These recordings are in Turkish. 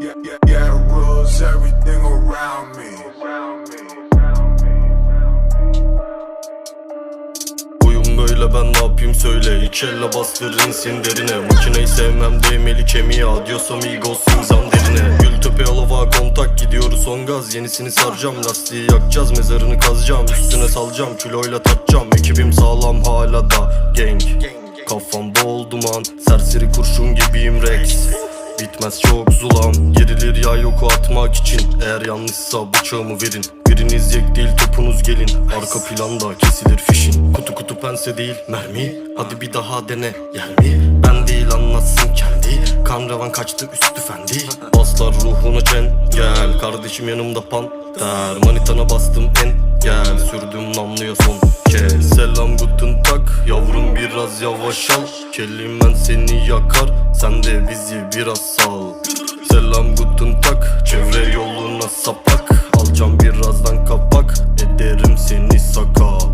Yeah, böyle ben ne yapayım söyle. İç elle bastırın sindirine. Makineyi sevmem değmeli kemiğe Adios amigos imzam derine. Gültepe alava kontak gidiyoruz son gaz. Yenisini saracağım lastiği yakacağız Mezarını kazacağım. Üstüne salacağım Kiloyla tatacağım. Ekibim sağlam hala da Gang. Kafam bol duman Serseri kurşun gibiyim Rex. Bitmez çok zulam. Gerilir ya yoku atmak için. Eğer yanlışsa bıçağımı verin. Biriniz yek değil topunuz gelin. Arka planda kesilir fişin. Kutu kutu pense değil mermi. Hadi bir daha dene yer mi? Ben değil anlatsın kendi. Kan revan kaçtı üstü fendi Baslar ruhuna çen. Gel kardeşim yanımda panter Manitana bastım en. Gel sürdüm namluya son kez. Selam guten tak Yavrum biraz yavaş al Kelimen seni yakar Sen de bizi biraz sal. Selam guten tak Çevre yoluna sapak. Alacağım birazdan kapak Ederim seni sakat.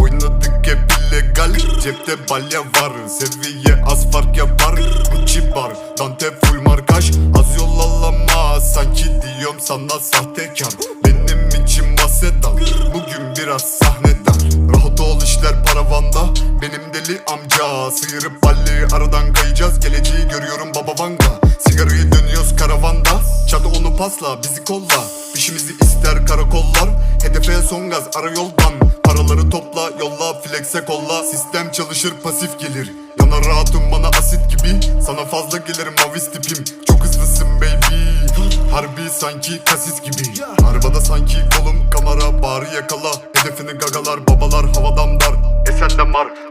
Oynadık hep illegal Cepte balya var. Seviye az fark yapar Gucci bar Dante full markaj Az yol alama. Sanki diyorum sana sahtekar. Benim için bahsedal Bugün biraz sahneden Rahat ol işler paravanda amca. Sıyırıp balleyi aradan kayacağız. Geleceği görüyorum baba vanga Sigarayı dönüyoruz karavanda. Çatı onu pasla bizi kolla. İşimizi ister karakollar. Hedefe son gaz ara yoldan. Paraları topla yolla flexe kolla. Sistem çalışır pasif gelir. Yana rahatım bana asit gibi. Sana fazla gelirim mavis tipim. Çok hızlısın baby. Harbi sanki kasis gibi. Arabada sanki kolum kamera Bari yakala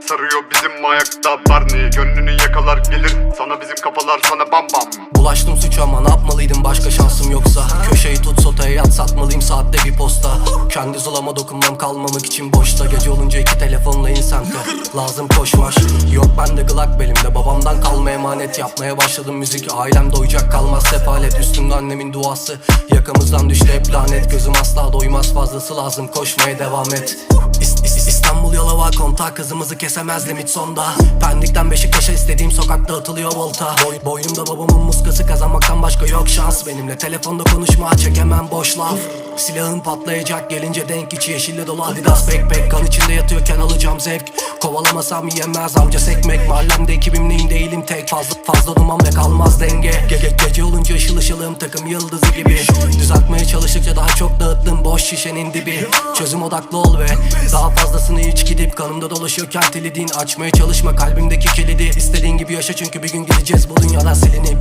sarıyor bizim ayakta Barney. Gönlünü yakalar gelir Sana bizim kafalar sana bam bam. Bulaştım suça ama ne yapmalıydım? Başka şansım yoksa. Köşeyi tut sotaya yat satmalıyım saatte bir posta. Kendi zulama dokunmam kalmamak için boşta. Gece olunca iki telefonla insente Lazım koşmaş Yok bende gılak belimde. Babamdan kalma emanet Yapmaya başladım müzik. Ailem doyacak kalmaz sefalet. Üstümde annemin duası. Yakamızdan düştü hep lanet. Gözüm asla doymaz fazlası lazım. Koşmaya devam et Yalova kontak hızımızı kesemez limit sonda. Pendik'ten Beşiktaş'a istediğim sokakta atılıyor volta. Boy, Boynumda babamın muskası kazanmaktan başka yok şans. Benimle telefonda konuşma çekemem boş laf. Silahın patlayacak gelince denk içi yeşille dolu adidas backpack. Kan içinde yatıyorken alacağım zevk. Kovalamasam yiyemez amca sekmek Mahallemde ekibim neyin değilim tek Fazla fazla duman ve kalmaz denge. Ge ge- Gece olunca ışıl ışılım takım yıldızı gibi. Düzeltmeye çalıştıkça daha çok dağıttım boş şişenin dibi. Çözüm odaklı ol ve daha fazlasını iç gidip Kanımda dolaşıyorken telidin Açmaya çalışma kalbimdeki kilidi. İstediğin gibi yaşa çünkü bir gün gideceğiz bu dünyadan silinip